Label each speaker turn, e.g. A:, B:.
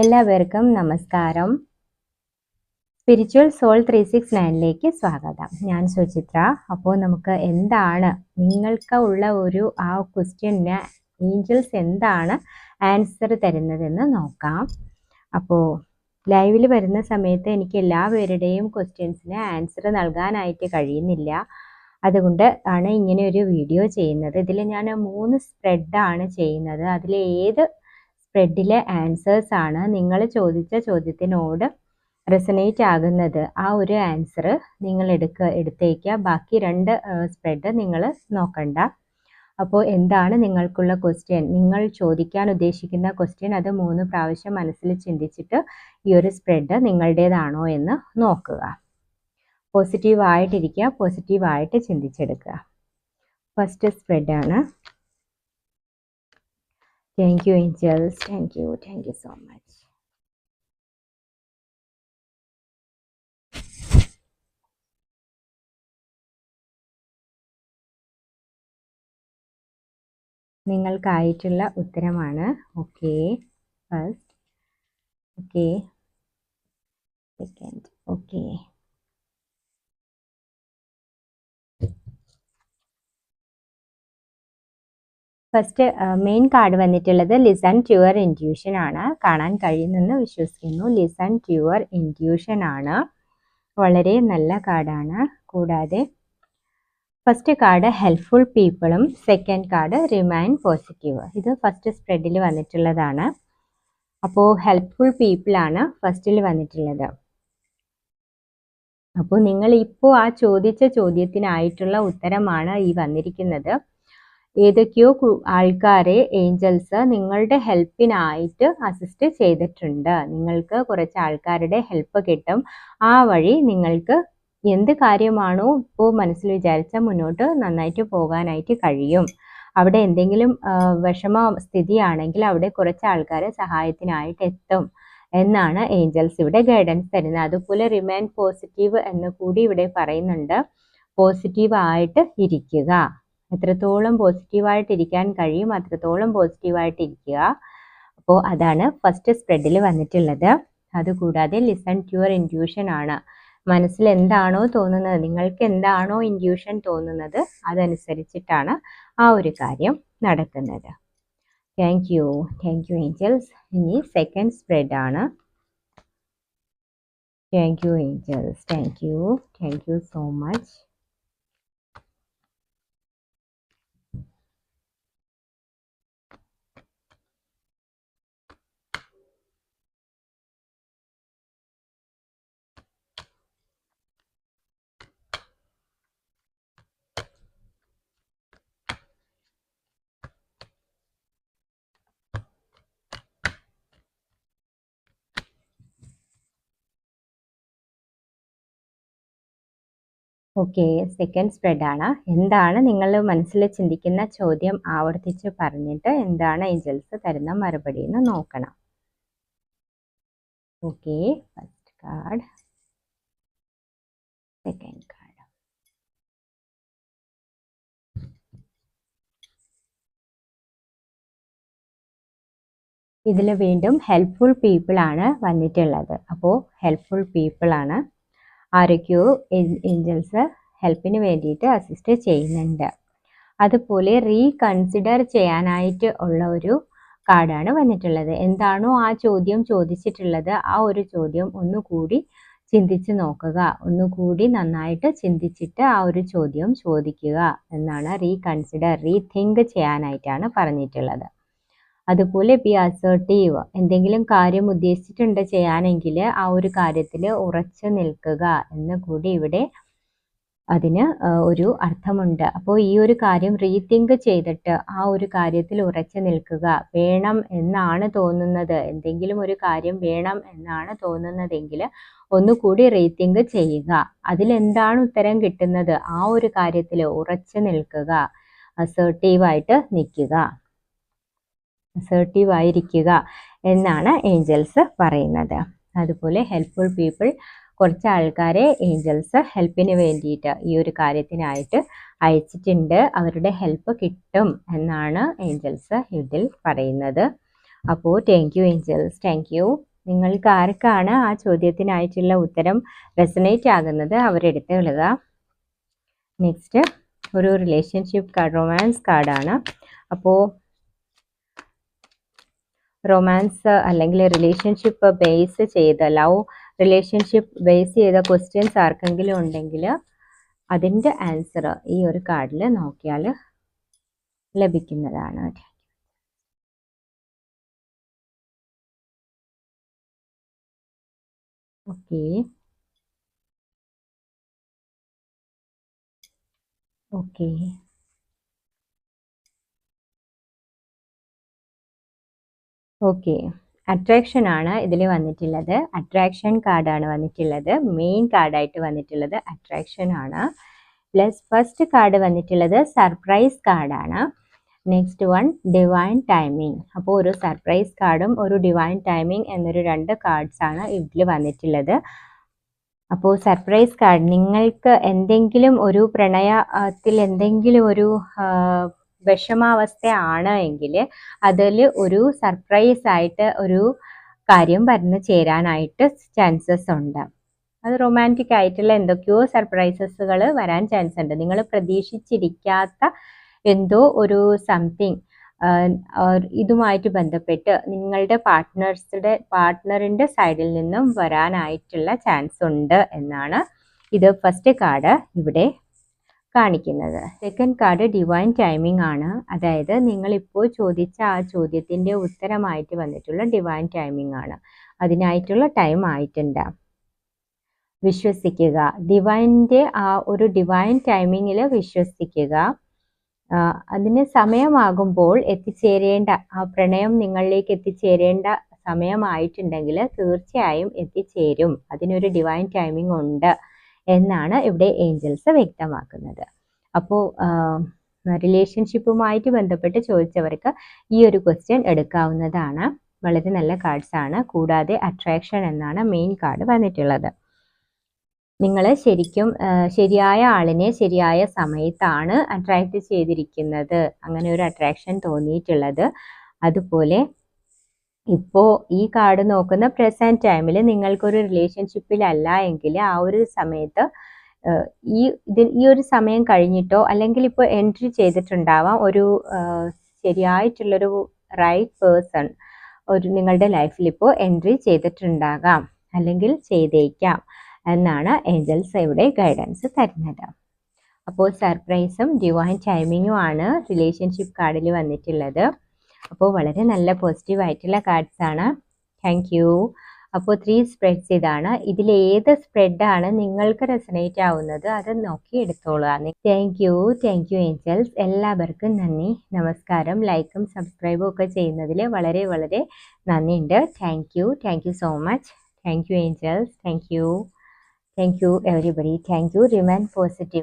A: എല്ലാവർക്കും നമസ്കാരം. Spiritual soul three six നയനിലേക്ക് സ്വാഗതം. ഞാൻ സുചിത്ര. അപ്പോൾ നമുക്ക് എന്താണ് നിങ്ങൾക്ക് ഉള്ള ഒരു ആ ക്വസ്റ്റ്യന് ഏഞ്ചൽസ് എന്താണ് ആൻസർ തരുന്നതെന്ന് നോക്കാം. അപ്പോൾ ലൈവിൽ വരുന്ന സമയത്ത് എനിക്ക് എല്ലാവരുടെയും ക്വസ്റ്റ്യൻസിന് ആൻസർ നൽകാനായിട്ട് കഴിയുന്നില്ല. അതുകൊണ്ട് ആണ് ഇങ്ങനെ ഒരു വീഡിയോ ചെയ്യുന്നത്. ഇതിൽ ഞാൻ മൂന്ന് സ്പ്രെഡാണ് ചെയ്യുന്നത്. അതിൽ ഏത് സ്പ്രെഡിലെ ആൻസേഴ്സ് ആണ് നിങ്ങൾ ചോദിച്ച ചോദ്യത്തിനോട് റെസനേറ്റ് ആകുന്നത്. ആ ഒരു ആൻസർ നിങ്ങൾ എടുക്ക എടുത്തേക്കുക ബാക്കി രണ്ട് സ്പ്രെഡ് നിങ്ങൾ നോക്കണ്ട. അപ്പോൾ എന്താണ് നിങ്ങൾക്കുള്ള ക്വസ്റ്റ്യൻ നിങ്ങൾ ചോദിക്കാൻ ഉദ്ദേശിക്കുന്ന ക്വസ്റ്റ്യൻ അത് മൂന്ന് പ്രാവശ്യം മനസ്സിൽ ചിന്തിച്ചിട്ട് ഈ ഒരു സ്പ്രെഡ് നിങ്ങളുടേതാണോ എന്ന് നോക്കുക. പോസിറ്റീവ് ആയിട്ടിരിക്കുക പോസിറ്റീവ് ആയിട്ട് ചിന്തിച്ചെടുക്കുക. ഫസ്റ്റ് സ്പ്രെഡാണ് thank you angels thank you thank you so much നിങ്ങൾക്കായിട്ടുള്ള ഉത്തരമാണ്. Okay first okay second okay first main card വന്നിട്ടുള്ളത് ലിസൺ ടു യുവർ ഇന്റ്യൂഷൻ ആണ്. കാണാൻ കഴിയുന്നെന്ന് വിശ്വസിക്കുന്നു. ലിസൺ ടു യുവർ ഇന്റ്യൂഷൻ ആണ്. വളരെ നല്ല കാർഡാണ് കൂടാതെ ഫസ്റ്റ് കാർഡ് ഹെൽപ്ഫുൾ പീപ്പിളും സെക്കൻഡ് കാർഡ് റിമൈൻ പോസിറ്റീവ് ഇത് ഫസ്റ്റ് സ്പ്രെഡിൽ വന്നിട്ടുള്ളതാണ്. അപ്പോൾ ഹെൽപ്ഫുൾ പീപ്പിളാണ് ഫസ്റ്റിൽ വന്നിട്ടുള്ളത്. അപ്പോൾ നിങ്ങൾ ഇപ്പോൾ ആ ചോദിച്ച ചോദ്യത്തിനായിട്ടുള്ള ഉത്തരമാണ് ഈ വന്നിരിക്കുന്നത്. ഏതൊക്കെയോ ആൾക്കാരെ ഏഞ്ചൽസ് നിങ്ങളുടെ ഹെൽപ്പിനായിട്ട് അസിസ്റ്റ് ചെയ്തിട്ടുണ്ട്. നിങ്ങൾക്ക് കുറച്ച് ആൾക്കാരുടെ ഹെൽപ്പ് കിട്ടും. ആ വഴി നിങ്ങൾക്ക് എന്ത് കാര്യമാണോ ഇപ്പോൾ മനസ്സിൽ വിചാരിച്ച മുന്നോട്ട് നന്നായിട്ട് പോകാനായിട്ട് കഴിയും. അവിടെ എന്തെങ്കിലും വിഷമ സ്ഥിതിയാണെങ്കിൽ അവിടെ കുറച്ച് ആൾക്കാരെ സഹായത്തിനായിട്ട് എത്തും എന്നാണ് ഏഞ്ചൽസ് ഇവിടെ ഗൈഡൻസ് തരുന്നത്. അതുപോലെ റിമൈൻ പോസിറ്റീവ് എന്ന് കൂടി ഇവിടെ പറയുന്നുണ്ട്. പോസിറ്റീവ് ആയിട്ട് ഇരിക്കുക. എത്രത്തോളം പോസിറ്റീവായിട്ട് ഇരിക്കാൻ കഴിയും അത്രത്തോളം പോസിറ്റീവായിട്ട് ഇരിക്കുക അപ്പോൾ അതാണ് ഫസ്റ്റ് സ്പ്രെഡിൽ വന്നിട്ടുള്ളത്. അതുകൂടാതെ ലിസൺ ടു യുവർ ഇൻഡ്യൂഷൻ ആണ്. മനസ്സിൽ എന്താണോ തോന്നുന്നത് നിങ്ങൾക്ക് എന്താണോ ഇൻഡ്യൂഷൻ തോന്നുന്നത് അതനുസരിച്ചിട്ടാണ് ആ ഒരു കാര്യം നടക്കുന്നത്. Thank you thank you angels ഇനി സെക്കൻഡ് സ്പ്രെഡ് ആണ്. Thank you angels thank you thank you so much okay second spread ആണ്. എന്താണ് നിങ്ങൾ മനസ്സിൽ ചിന്തിക്കുന്ന ചോദ്യം ആവർത്തിച്ച് പറഞ്ഞിട്ട് എന്താണ് ഏഞ്ചൽസ് തരുന്ന മറുപടി എന്ന് നോക്കണം. Okay first card second card ഇതിൽ വീണ്ടും ഹെൽപ്ഫുൾ പീപ്പിൾ ആണ് വന്നിട്ടുള്ളത്. അപ്പോൾ ഹെൽപ്ഫുൾ പീപ്പിൾ ആണ് ആരൊക്കെയോ ഏഞ്ചൽസ് ഹെൽപ്പിന് വേണ്ടിയിട്ട് അസിസ്റ്റ് ചെയ്യുന്നുണ്ട്. അതുപോലെ റീകൺസിഡർ ചെയ്യാനായിട്ട് ഉള്ള ഒരു കാർഡാണ് വന്നിട്ടുള്ളത്. എന്താണോ ആ ചോദ്യം ചോദിച്ചിട്ടുള്ളത് ആ ഒരു ചോദ്യം ഒന്നുകൂടി ചിന്തിച്ച് നോക്കുക. ഒന്നുകൂടി നന്നായിട്ട് ചിന്തിച്ചിട്ട് ആ ഒരു ചോദ്യം ചോദിക്കുക എന്നാണ് റീകൺസിഡർ റീതിങ്ക് ചെയ്യാനായിട്ടാണ് പറഞ്ഞിട്ടുള്ളത്. അതുപോലെ ബി അസേർട്ടീവ് എന്തെങ്കിലും കാര്യം ഉദ്ദേശിച്ചിട്ടുണ്ട് ചെയ്യാനെങ്കിൽ ആ ഒരു കാര്യത്തിൽ ഉറച്ചു നിൽക്കുക എന്ന് കൂടി ഇവിടെ അതിന് ഒരു അർത്ഥമുണ്ട്. അപ്പോൾ ഈ ഒരു കാര്യം റീതിങ്ക് ചെയ്തിട്ട് ആ ഒരു കാര്യത്തിൽ ഉറച്ചു നിൽക്കുക വേണം എന്നാണ് തോന്നുന്നത്. എന്തെങ്കിലും ഒരു കാര്യം വേണം എന്നാണ് തോന്നുന്നതെങ്കിൽ ഒന്നുകൂടി റീതിങ്ക് ചെയ്യുക. അതിലെന്താണ് ഉത്തരം കിട്ടുന്നത്? ആ ഒരു കാര്യത്തിൽ ഉറച്ചു നിൽക്കുക അസേർട്ടീവായിട്ട് നിൽക്കുക. അസേർട്ടീവ് ആയിരിക്കുക എന്നാണ് ഏഞ്ചൽസ് പറയുന്നത്. അതുപോലെ ഹെൽപ്ഫുൾ പീപ്പിൾ കുറച്ച് ആൾക്കാരെ ഏഞ്ചൽസ് ഹെൽപ്പിന് വേണ്ടിയിട്ട് ഈ ഒരു കാര്യത്തിനായിട്ട് അയച്ചിട്ടുണ്ട്. അവരുടെ ഹെൽപ്പ് കിട്ടും എന്നാണ് ഏഞ്ചൽസ് ഇതിൽ പറയുന്നത്. അപ്പോൾ thank you angels thank you നിങ്ങൾക്ക് ആർക്കാണ് ആ ചോദ്യത്തിനായിട്ടുള്ള ഉത്തരം റെസനേറ്റ് ആകുന്നത്? അവരെടുത്ത് എഴുതുക. നെക്സ്റ്റ് ഒരു റിലേഷൻഷിപ്പ് കാർഡ് റൊമാൻസ് കാർഡാണ് അപ്പോൾ റൊമാൻസ് അല്ലെങ്കിൽ റിലേഷൻഷിപ്പ് ബേസ് ചെയ്ത് ലവ് റിലേഷൻഷിപ്പ് ബേസ് ചെയ്ത ക്വസ്റ്റ്യൻസ് ആർക്കെങ്കിലും ഉണ്ടെങ്കിൽ അതിന്റെ ആൻസർ ഈ ഒരു കാർഡിൽ നോക്കിയാൽ ലഭിക്കുന്നതാണ്. ഓക്കെ ഓക്കെ ഓക്കെ അട്രാക്ഷൻ ആണ് ഇതിൽ വന്നിട്ടുള്ളത്. അട്രാക്ഷൻ കാർഡാണ് വന്നിട്ടുള്ളത്. മെയിൻ കാർഡായിട്ട് വന്നിട്ടുള്ളത് അട്രാക്ഷൻ ആണ്. പ്ലസ് ഫസ്റ്റ് കാർഡ് വന്നിട്ടുള്ളത് സർപ്രൈസ് കാർഡാണ് നെക്സ്റ്റ് വൺ ഡിവൈൻ ടൈമിംഗ് അപ്പോൾ ഒരു സർപ്രൈസ് കാർഡും ഒരു ഡിവൈൻ ടൈമിംഗ് എന്നൊരു രണ്ട് കാർഡ്സാണ് ഇതിൽ വന്നിട്ടുള്ളത്. അപ്പോൾ സർപ്രൈസ് കാർഡ് നിങ്ങൾക്ക് എന്തെങ്കിലും ഒരു പ്രണയത്തിൽ എന്തെങ്കിലും ഒരു വിഷമാവസ്ഥയാണ് എങ്കിൽ അതിൽ ഒരു സർപ്രൈസ് ആയിട്ട് ഒരു കാര്യം വരുന്ന ചേരാനായിട്ട് ചാൻസസ് ഉണ്ട്. അത് റൊമാന്റിക് ആയിട്ടുള്ള എന്തൊക്കെയോ സർപ്രൈസസുകൾ വരാൻ ചാൻസ് ഉണ്ട്. നിങ്ങൾ പ്രതീക്ഷിച്ചിരിക്കാത്ത എന്തോ ഒരു സംതിങ് ഇതുമായിട്ട് ബന്ധപ്പെട്ട് നിങ്ങളുടെ പാർട്ട്നേഴ്സുടെ പാർട്ട്ണറിന്റെ സൈഡിൽ നിന്നും വരാനായിട്ടുള്ള ചാൻസ് ഉണ്ട് എന്നാണ്. ഇത് ഫസ്റ്റ് കാർഡ് ഇവിടെ കാണിക്കുന്നത്. സെക്കൻഡ് കാർഡ് ഡിവൈൻ ടൈമിംഗ് ആണ്. അതായത് നിങ്ങൾ ഇപ്പോൾ ചോദിച്ച ആ ചോദ്യത്തിന്റെ ഉത്തരമായിട്ട് വന്നിട്ടുള്ള ഡിവൈൻ ടൈമിംഗ് ആണ്. അതിനായിട്ടുള്ള ടൈം ആയിട്ടുണ്ട്. വിശ്വസിക്കുക. ഡിവൈന്റെ ആ ഒരു ഡിവൈൻ ടൈമിങ്ങിൽ വിശ്വസിക്കുക. അതിന് സമയമാകുമ്പോൾ എത്തിച്ചേരേണ്ട ആ പ്രണയം നിങ്ങളിലേക്ക് എത്തിച്ചേരേണ്ട സമയമായിട്ടുണ്ടെങ്കിൽ തീർച്ചയായും എത്തിച്ചേരും. അതിനൊരു ഡിവൈൻ ടൈമിംഗ് ഉണ്ട്. എന്നാണ് ഇവിടെ ഏഞ്ചൽസ് വ്യക്തമാക്കുന്നത്. അപ്പോൾ റിലേഷൻഷിപ്പുമായിട്ട് ബന്ധപ്പെട്ട് ചോദിച്ചവർക്ക് ഈ ഒരു ക്വസ്റ്റ്യൻ എടുക്കാവുന്നതാണ്. വളരെ നല്ല കാർഡ്സ് ആണ്. കൂടാതെ അട്രാക്ഷൻ എന്നാണ് മെയിൻ കാർഡ് വന്നിട്ടുള്ളത്. നിങ്ങൾ ശരിക്കും ശരിയായ ആളിനെ ശരിയായ സമയത്താണ് അട്രാക്റ്റ് ചെയ്തിരിക്കുന്നത്. അങ്ങനെ ഒരു അട്രാക്ഷൻ തോന്നിയിട്ടുള്ളത്. അതുപോലെ ഇപ്പോൾ ഈ കാർഡ് നോക്കുന്ന പ്രസന്റ് ടൈമിൽ നിങ്ങൾക്കൊരു റിലേഷൻഷിപ്പിലല്ല എങ്കിൽ ആ ഒരു സമയത്ത് ഈ ഇതിൽ ഈ ഒരു സമയം കഴിഞ്ഞിട്ടോ അല്ലെങ്കിൽ ഇപ്പോൾ എൻട്രി ചെയ്തിട്ടുണ്ടാവാം ഒരു ശരിയായിട്ടുള്ളൊരു റൈറ്റ് പേഴ്സൺ ഒരു നിങ്ങളുടെ ലൈഫിൽ ഇപ്പോൾ എൻട്രി ചെയ്തിട്ടുണ്ടാകാം അല്ലെങ്കിൽ ചെയ്തേക്കാം എന്നാണ് ഏഞ്ചൽസ് ഇവിടെ ഗൈഡൻസ് തരുന്നത്. അപ്പോൾ സർപ്രൈസും ഡിവൈൻ ടൈമിങ്ങും ആണ് റിലേഷൻഷിപ്പ് കാർഡിൽ വന്നിട്ടുള്ളത്. അപ്പോൾ വളരെ നല്ല പോസിറ്റീവ് ആയിട്ടുള്ള കാർഡ്സ് ആണ്. താങ്ക് യു അപ്പോൾ ത്രീ സ്പ്രെഡ്സ് ഇതാണ്. ഇതിൽ സ്പ്രെഡാണ് നിങ്ങൾക്ക് റെസനേറ്റ് ആവുന്നത് അത് നോക്കി എടുത്തോളാം. Thank you thank you angels എല്ലാവർക്കും നന്ദി. നമസ്കാരം. ലൈക്കും സബ്സ്ക്രൈബും ഒക്കെ ചെയ്യുന്നതിൽ വളരെ വളരെ നന്ദിയുണ്ട്. Thank you thank you so much thank you angels thank you thank you everybody thank you Remain positive.